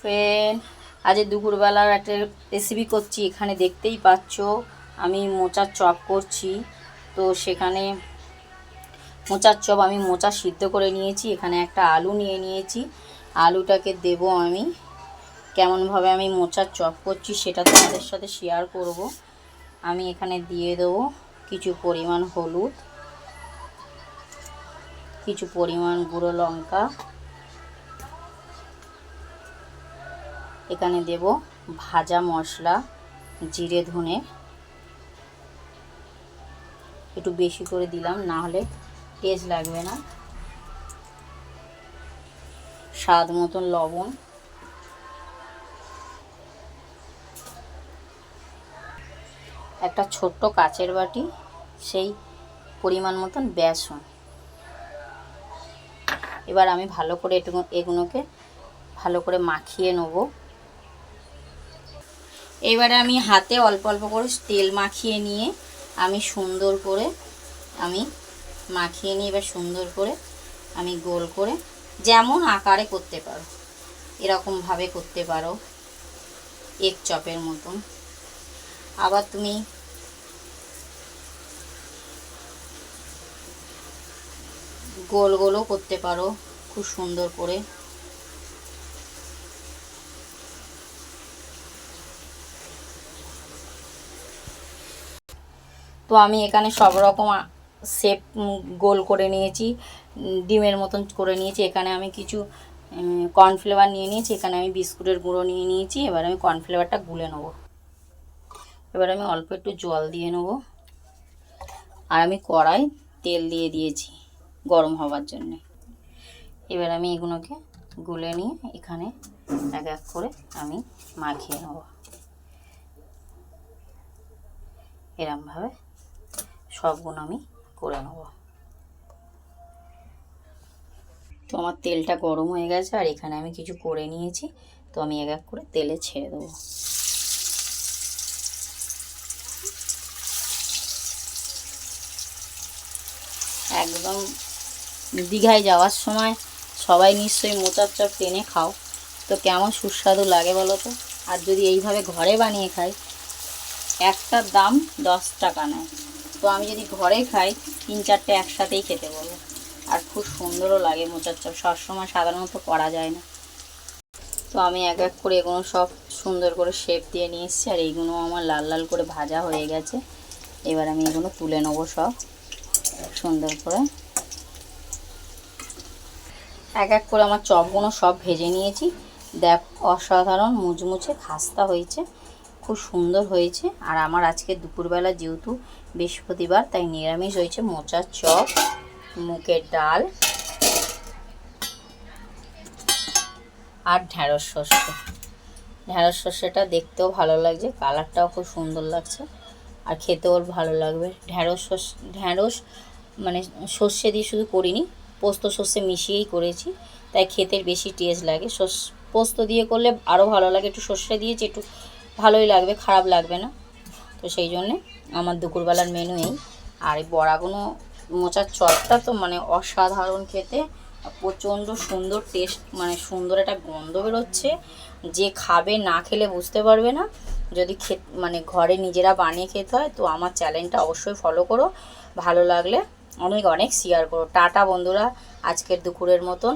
Friend আজ দুপুরবেলার একটা রেসিপি করছি, এখানে দেখতেই পাচ্ছ, আমি মোচার চপ করছি। তো সেখানে মোচার চপ আমি মোচা সিদ্ধ করে নিয়েছি, এখানে একটা আলু নিয়ে নিয়েছি। আলুটাকে দেব আমি, কেমনভাবে আমি মোচার চপ করছি সেটা তোমাদের সাথে শেয়ার করব। আমি এখানে দিয়ে দেবো কিছু পরিমাণ হলুদ, কিছু পরিমাণ গুঁড়ো লঙ্কা। এখানে দেব ভাজা মশলা, জিরে, ধনে। একটু বেশি করে দিলাম, না হলে টেস্ট লাগবে না। স্বাদ মতন লবণ। একটা ছোট্ট কাচের বাটি, সেই পরিমাণ মতন বেসন। এবার আমি ভালো করে এটুকু এগুলোকে ভালো করে মাখিয়ে নেব। এবারে আমি হাতে অল্প অল্প করে তেল মাখিয়ে নিয়ে আমি সুন্দর করে আমি মাখিয়ে নিয়ে এবার সুন্দর করে আমি গোল করে যেমন আকারে করতে পারো এরকমভাবে করতে পারো, এক চপের মতন। আবার তুমি গোল গোলও করতে পারো, খুব সুন্দর করে। তো আমি এখানে সব রকম শেপ গোল করে নিয়েছি ডিমের মতন করে নিয়েছি। এখানে আমি কিছু কর্নফ্লেভার নিয়ে নিয়েছি, এখানে আমি বিস্কুটের গুঁড়ো নিয়ে নিয়েছি, এবার আমি কর্নফ্লেভারটা গুলে নেব। এবার আমি অল্প একটু জল দিয়ে নেব। আর আমি কড়াই তেল দিয়ে দিয়েছি গরম হওয়ার জন্যে। এবার আমি এগুলোকে গুলে নিয়ে এখানে এক এক করে আমি মাখিয়ে নেব। এরমভাবে সবগুলো আমি করে নেব। তো আমার তেলটা গরম হয়ে গেছে, আর এখানে আমি কিছু করে নিয়েছি, তো আমি এক এক করে তেলে ছেড়ে দেবো। একদম দীঘায় যাওয়ার সময় সবাই নিশ্চয়ই মোচার চপ টেনে খাও। তো কেমন সুস্বাদু লাগে বলো তো? আর যদি এইভাবে ঘরে বানিয়ে খাই একটার দাম দশ টাকা নেয়। তো আমি যদি ঘরে খাই, তিন চারটে একসাথেই খেতে বলব। আর খুব সুন্দরও লাগে মোচার চপ। সবসময় সাধারণত করা যায় না। তো আমি এক এক করে এগুলো সব সুন্দর করে শেপ দিয়ে নিয়ে এসেছি, আর এইগুলো আমার লাল লাল করে ভাজা হয়ে গেছে। এবার আমি এগুলো তুলে নেব সব সুন্দর করে। এক এক করে আমার চপগুলো সব ভেজে নিয়েছি। দেখ, অসাধারণ মুচমুচে খাস্তা হয়েছে। খুব সুন্দর হয়েছে। আর আমার আজকে দুপুরবেলা যেহেতু বৃহস্পতিবার, তাই নিরামিষ হয়েছে। মোচার চপ, মুগের ডাল আর ঢ্যাঁড়স শস্য ঢ্যাঁড়স শস্যটা দেখতেও ভালো লাগছে, কালারটাও খুব সুন্দর লাগছে আর খেতেও ভালো লাগবে। ঢ্যাঁড়স শস্য ঢ্যাঁড়স মানে সর্ষে দিয়ে শুধু করিনি, পোস্ত সর্ষে মিশিয়েই করেছি, তাই খেতে বেশি টেস্ট লাগে। শস পোস্ত দিয়ে করলে আরও ভালো লাগে। একটু সর্ষে দিয়েছি, একটু ভালোই লাগবে, খারাপ লাগবে না। তো সেই জন্যে আমার দুপুরবেলার মেনু এই। আর এই বড়াগুলো মোচার চপটা তো মানে অসাধারণ খেতে। প্রচণ্ড সুন্দর টেস্ট মানে সুন্দর একটা গন্ধ বেরোচ্ছে। যে খাবে না খেলে বুঝতে পারবে না। যদি খে মানে ঘরে নিজেরা বানিয়ে খেতে হয়, তো আমার চ্যানেলটা অবশ্যই ফলো করো। ভালো লাগলে অনেক অনেক শেয়ার করো। টাটা বন্ধুরা, আজকের দুপুরের মতন।